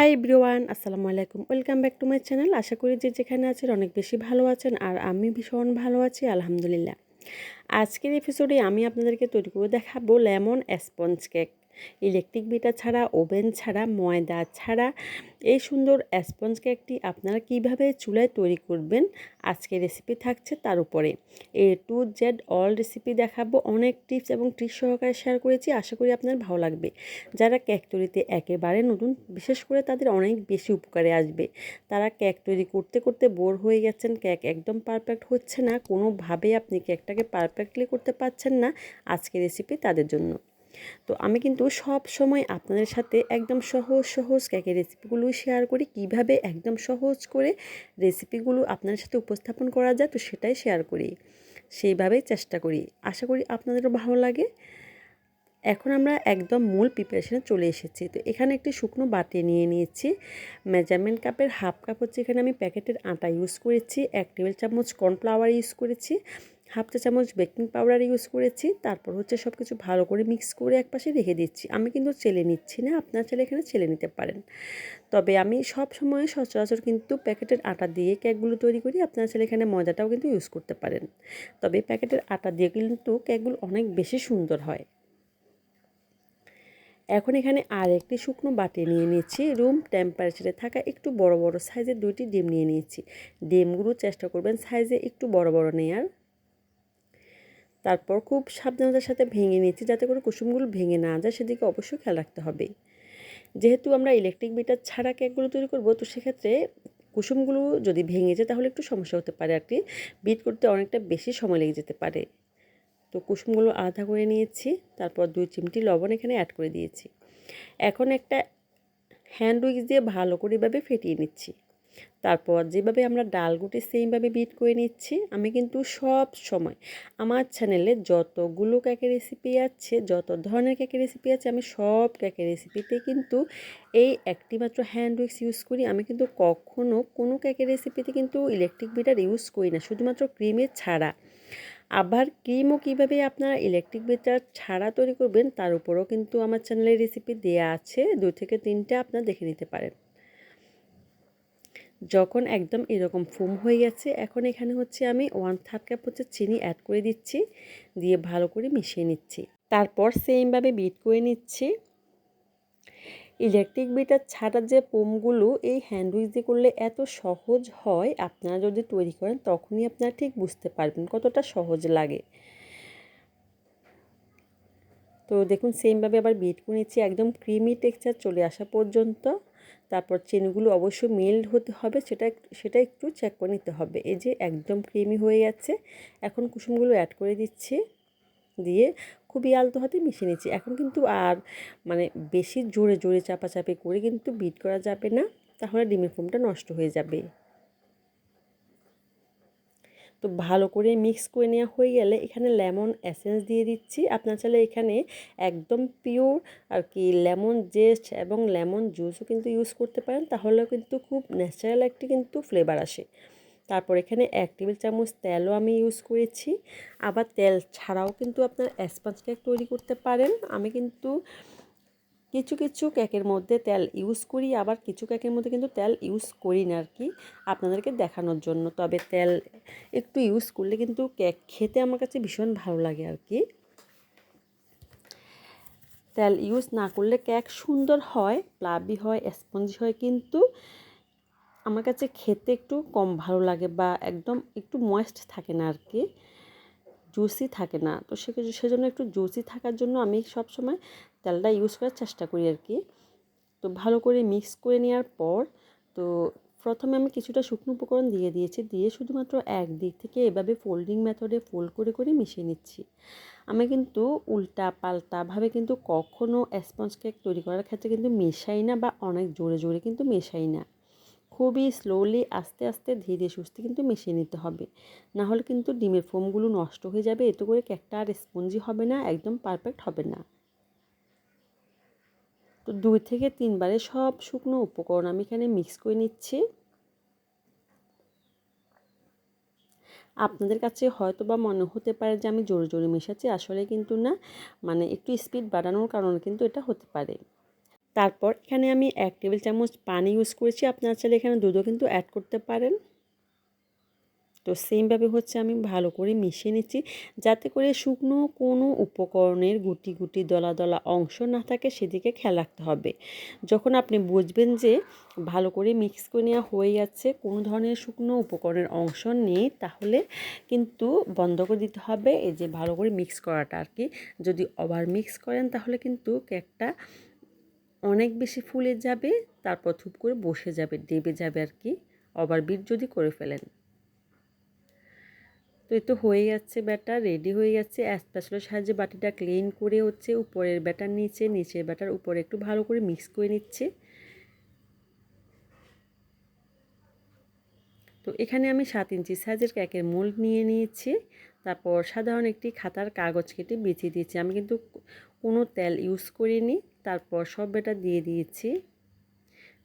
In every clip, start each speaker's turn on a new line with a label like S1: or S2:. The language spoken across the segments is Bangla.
S1: হাই ব্রিওয়ান আসসালামু আলাইকুম। Welcome back to my channel. আশা করি যে যেখানে আছেন অনেক বেশি ভালো আছেন, আর আমি ভীষণ ভালো আছি, আলহামদুলিল্লাহ। আজকের এপিসোডে আমি আপনাদেরকে তৈরি করে দেখাবো lemon sponge cake electric beater ছাড়া, ওভেন ছাড়া, ময়দা ছাড়া, এই সুন্দর স্পঞ্জ কেকটি আপনারা কীভাবে চুলায় তৈরি করবেন আজকে রেসিপি থাকছে তার উপরে। A to Z all recipe দেখাবো, অনেক টিপস এবং ট্রিক্স সহকারে শেয়ার করেছি, আশা করি আপনার ভালো লাগবে। যারা কেক তৈরিতে একেবারে নতুন, বিশেষ করে তাদের অনেক বেশি উপকারে আসবে। তারা কেক তৈরি করতে করতে বোর হয়ে গেছেন কেক একদম পারফেক্ট হচ্ছে না, কোনোভাবেই আপনি কেকটাকে পারফেক্টলি করতে পারছেন না আজকে রেসিপি তাদের জন্য। তো আমি কিন্তু সব সময় আপনাদের সাথে একদম সহজ সহজ কেকের রেসিপিগুলো শেয়ার করি, কীভাবে একদম সহজ করে রেসিপিগুলো আপনাদের সাথে উপস্থাপন করা যায়, তো সেটাই শেয়ার করি। সেইভাবেই চেষ্টা করি। আশা করি আপনাদেরও ভালো লাগে। এখন আমরা একদম মূল প্রিপারেশনে চলে এসেছি। তো এখানে একটি শুকনো বাটি নিয়ে নিয়েছি। মেজারমেন্ট কাপের হাফ কাপ হচ্ছে এখানে আমি প্যাকেটের আটা ইউজ করেছি, এক টেবিল চামচ কর্নফ্লাওয়ার ইউজ করেছি। হাফ চা চামচ বেকিং পাউডার ইউজ করেছি, তারপর হচ্ছে সব কিছু ভালো করে মিক্স করে একপাশে রেখে দিচ্ছি। আমি কিন্তু চেলে নিচ্ছি না, আপনার চাইলে এখানে চেলে নিতে পারেন। তবে আমি সব সময় সচরাচর কিন্তু প্যাকেটের আটা দিয়ে কেকগুলো তৈরি করি, আপনার চাইলে এখানে ময়দাটাও কিন্তু ইউজ করতে পারেন। তবে প্যাকেটের আটা দিয়ে কিন্তু কেকগুলো অনেক বেশি সুন্দর হয়। এখন এখানে আর একটি শুকনো বাটি নিয়ে নিয়েছি, রুম টেম্পারেচারে থাকা একটু বড় বড় সাইজের দুইটি ডিম নিয়ে নিয়েছি। ডিমগুলো চেষ্টা করবেন সাইজে একটু বড় বড় নেয়ার। তারপর খুব সাবধানতার সাথে ভেঙে নিচ্ছি যাতে করে কুসুমগুলো ভেঙে না যায়, সেদিকে অবশ্যই খেয়াল রাখতে হবে। যেহেতু আমরা ইলেকট্রিক বিটার ছাড়া কেকগুলো তৈরি করব, তো সেক্ষেত্রে কুসুমগুলো যদি ভেঙে যায়, তাহলে একটু সমস্যা হতে পারে আর কি। বিট করতে অনেকটা বেশি সময় লেগে যেতে পারে। তো কুসুমগুলো আধা করে নিয়েছি, তারপর দুই চিমটি লবণ এখানে অ্যাড করে দিয়েছি। এখন একটা হ্যান্ড উইক্স দিয়ে ভালো করে এভাবে ফেটিয়ে নিচ্ছি। তারপর যেভাবে আমরা ডালগুটি সেইভাবে বিট করে নিচ্ছি, আমি কিন্তু সব সময় আমার চ্যানেলে যতগুলো কেকের রেসিপি আছে, যত ধরনের কেকের রেসিপি আছে, আমি সব কেকের রেসিপিতে কিন্তু এই একটি মাত্র হ্যান্ড উইক্স ইউজ করি। আমি কিন্তু কখনও কোনো কেকের রেসিপিতে কিন্তু ইলেকট্রিক বিটার ইউজ করি না, শুধুমাত্র ক্রিমের ছাড়া। আবার ক্রিমও কীভাবে আপনারা ইলেকট্রিক বিটার ছাড়া তৈরি করবেন, তার উপরেও কিন্তু আমার চ্যানেলে রেসিপি দেওয়া আছে, দুই থেকে তিনটে আপনারা দেখে নিতে পারেন। যখন একদম এরকম ফুম হয়ে গেছে, এখন এখানে হচ্ছে আমি ওয়ান থার্ড কাপ হচ্ছে চিনি অ্যাড করে দিচ্ছি, দিয়ে ভালো করে মিশিয়ে নিচ্ছি। তারপর সেমভাবে বিট করে নিচ্ছি। ইলেকট্রিক বিটার ছাড়া যে পোমগুলো এই হ্যান্ডউইচ দিয়ে করলে এত সহজ হয়, আপনারা যদি তৈরি করেন তখনই আপনারা ঠিক বুঝতে পারবেন কতটা সহজ লাগে। তো দেখুন সেমভাবে আবার বিট করে নিচ্ছি, একদম ক্রিমি টেক্সচার চলে আসা পর্যন্ত। তারপর চেনগুলো অবশ্যই মেল্ড হতে হবে, সেটা সেটা একটু চেক করে নিতে হবে। এই যে একদম ক্রিমি হয়ে যাচ্ছে এখন কুসুমগুলো অ্যাড করে দিচ্ছি, দিয়ে খুবই আলতো হাতে মিশিয়ে নিচ্ছি। এখন কিন্তু আর মানে বেশি জোরে জোরে চাপাচাপি করে কিন্তু বিট করা যাবে না, তাহলে ডিমের ফোমটা নষ্ট হয়ে যাবে। তো ভালো করে মিক্স করে নেওয়া হয়ে গেলে এখানে লেমন এসেন্স দিয়ে দিচ্ছি। আপনার চাইলে এখানে একদম পিওর আর কি লেমন জেস্ট এবং লেমন জুসও কিন্তু ইউজ করতে পারেন। তাহলেও কিন্তু খুব ন্যাচারাল একটি কিন্তু ফ্লেভার আসে। তারপর এখানে এক টেবিল চামচ তেলও আমি ইউজ করেছি। আবার তেল ছাড়াও কিন্তু আপনার স্পঞ্জ কেক তৈরি করতে পারেন। আমি কিন্তু কিছু কিছু কেকের মধ্যে তেল ইউজ করি, আবার কিছু কেকের মধ্যে কিন্তু তেল ইউজ করি না আর কি আপনাদেরকে দেখানোর জন্য। তবে তেল একটু ইউজ করলে কিন্তু কেক খেতে আমার কাছে ভীষণ ভালো লাগে আর কি তেল ইউজ না করলে কেক সুন্দর হয় প্লাবি হয় স্পঞ্জি হয়, কিন্তু আমার কাছে খেতে একটু কম ভালো লাগে বা একদম একটু ময়েস্ট থাকে না আর কি জুসি থাকে না। তো সে সেজন্য একটু জুসি থাকার জন্য আমি সব সময় তেলটা ইউজ করার চেষ্টা করি আর কি তো ভালো করে মিক্স করে নেওয়ার পর, তো প্রথমে আমি কিছুটা শুকনো উপকরণ দিয়ে দিয়েছি, দিয়ে শুধুমাত্র এক দিক থেকে এভাবে ফোল্ডিং মেথডে ফোল্ড করে করে মিশিয়ে নিচ্ছি। আমি কিন্তু উল্টা পাল্টাভাবে কিন্তু কখনও স্পঞ্জ কেক তৈরি করার ক্ষেত্রে কিন্তু মেশাই না বা অনেক জোরে জোরে কিন্তু মেশাই না। খুবই স্লোলি আস্তে আস্তে ধীরে সুস্থে কিন্তু মিশিয়ে নিতে হবে। না হলে কিন্তু ডিমের ফোমগুলো নষ্ট হয়ে যাবে, এতে করে কেকটা আর স্পঞ্জি হবে না, একদম পারফেক্ট হবে না। তো দুই থেকে তিনবারে সব শুকনো উপকরণ আমি এখানে মিক্স করে নিচ্ছি। আপনাদের কাছে হয়তো বা মনে হতে পারে যে আমি জোরে জোরে মেশাচ্ছি, আসলে কিন্তু না মানে একটু স্পিড বাড়ানোর কারণে কিন্তু এটা হতে পারে। তারপর এখানে আমি এক টেবিল চামচ পানি ইউজ করেছি, আপনারা চাইলে এখানে দুধও কিন্তু অ্যাড করতে পারেন। তো সেমভাবে হচ্ছে আমি ভালো করে মিশিয়ে নিচ্ছি। যাতে করে শুকনো কোনো উপকরণের গুটি গুটি দলা দলা অংশ না থাকে সেদিকে খেয়াল রাখতে হবে। যখন আপনি বুঝবেন যে ভালো করে মিক্স করে নেওয়া হয়ে যাচ্ছে, কোনো ধরনের শুকনো উপকরণের অংশ নেই, তাহলে কিন্তু বন্ধ করে দিতে হবে। এই যে ভালো করে মিক্স করাটা আর কি যদি ওভার মিক্স করেন, তাহলে কিন্তু কেকটা অনেক বেশি ফুলে যাবে, তারপর থুপ করে বসে যাবে দেবে যাবে আর কি ওভার বিট যদি করে ফেলেন। তো এই তো হয়ে যাচ্ছে ব্যাটার রেডি হয়ে যাচ্ছে। স্প্যাচুলার সাহায্যে বাটিটা ক্লিন করে হচ্ছে উপরের ব্যাটার নিচে, নিচের ব্যাটার উপরে একটু ভালো করে মিক্স করে নিচ্ছে। তো এখানে আমি সাত ইঞ্চি সাইজের কেকের মোল্ড নিয়ে নিয়েছি। তারপর সাধারণ একটি খাতার কাগজ কেটে বিছিয়ে দিয়েছি। আমি কিন্তু কোনো তেল ইউজ করিনি। তারপর সব ব্যাটার দিয়ে দিয়েছি।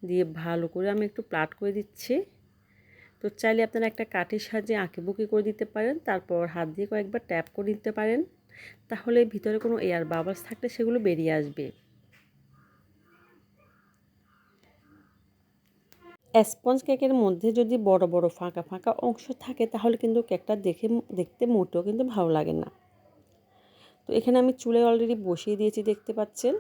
S1: দিয়ে ভালো করে আমি একটু প্লাট করে দিচ্ছি। তো চাইলে আপনারা একটা কাঠের সাহায্যে আঁকে বুকি করে দিতে পারেন, তারপর হাত দিয়ে কয়েকবার ট্যাপ করে দিতে পারেন। তাহলে ভিতরে কোনো এয়ার বাবলস থাকলে সেগুলো বেরিয়ে আসবে। স্পঞ্জ কেকের মধ্যে যদি বড় বড়, ফাঁকা ফাঁকা অংশ থাকে, তাহলে কিন্তু কেকটা দেখে, দেখতে মোটেও কিন্তু ভালো লাগে না। তো এখানে আমি চুলে অলরেডি বসিয়ে দিয়েছি, দেখতে পাচ্ছেন।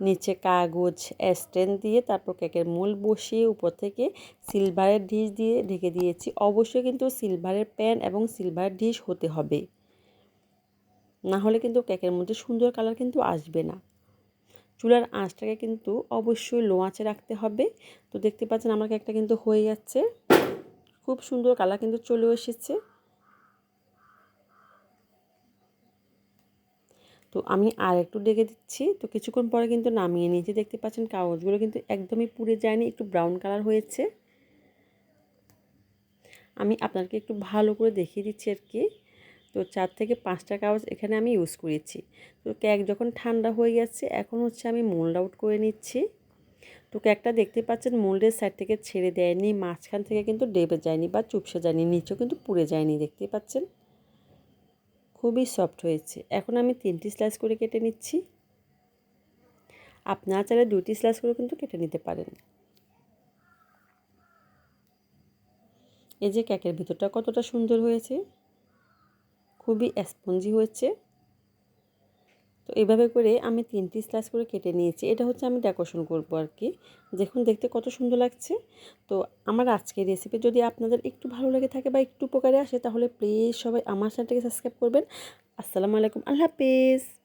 S1: নিচে কাগজ, স্ট্যান্ড দিয়ে তারপর কেকের মূল বসিয়ে উপর থেকে সিলভারের ডিশ দিয়ে ঢেকে দিয়েছি। অবশ্যই কিন্তু সিলভারের প্যান এবং সিলভারের ডিশ হতে হবে। না হলে কিন্তু কেকের মধ্যে সুন্দর কালার কিন্তু আসবে না। চুলার আঁচটাকে কিন্তু অবশ্যই লো আঁচে রাখতে হবে। তো দেখতে পাচ্ছেন আমার কেকটা কিন্তু হয়ে যাচ্ছে। খুব সুন্দর কালার কিন্তু চলে এসেছে। তো আমি আর একটু ডেকে দিচ্ছি। তো কিছুক্ষণ পরে কিন্তু নামিয়ে নিয়েছি দেখতে পাচ্ছেন কাগজগুলো কিন্তু একদমই পুড়ে যায়নি, একটু ব্রাউন কালার হয়েছে। আমি আপনাকে একটু ভালো করে দেখিয়ে দিচ্ছি আর কি। তো চার থেকে পাঁচটা কাগজ এখানে আমি ইউজ করেছি। তো কেক যখন ঠান্ডা হয়ে গেছে, এখন হচ্ছে আমি মোল্ড আউট করে নিচ্ছি। তো কেকটা দেখতে পাচ্ছেন মোল্ডের সাইড থেকে ছেড়ে দেয়নি, মাঝখান থেকে কিন্তু ডেবে যায়নি বা চুপসে যায়নি, নিচেও কিন্তু পুড়ে যায়নি দেখতে পাচ্ছেন। খুবই সফট হয়েছে। এখন আমি তিনটি স্লাইস করে কেটে নিচ্ছি। আপনারা চাইলে দুটি স্লাইস করে কিন্তু কেটে নিতে পারেন। এই যে কেকের ভিতরটা কতটা সুন্দর হয়েছে। খুবই স্পঞ্জি হয়েছে। তো এভাবে করে আমি তিনটি স্লাইস করে কেটে নিয়েছি। এটা হচ্ছে আমি ডেকোরেশন করব আর কি। দেখুন, দেখতে কত সুন্দর লাগছে। তো আমার আজকের রেসিপি যদি আপনাদের একটু ভালো লেগে থাকে বা একটু উপকারে আসে, তাহলে প্লিজ সবাই আমার চ্যানেলটাকে সাবস্ক্রাইব করবেন। আসসালামু আলাইকুম। আল্লাহ হাফিজ।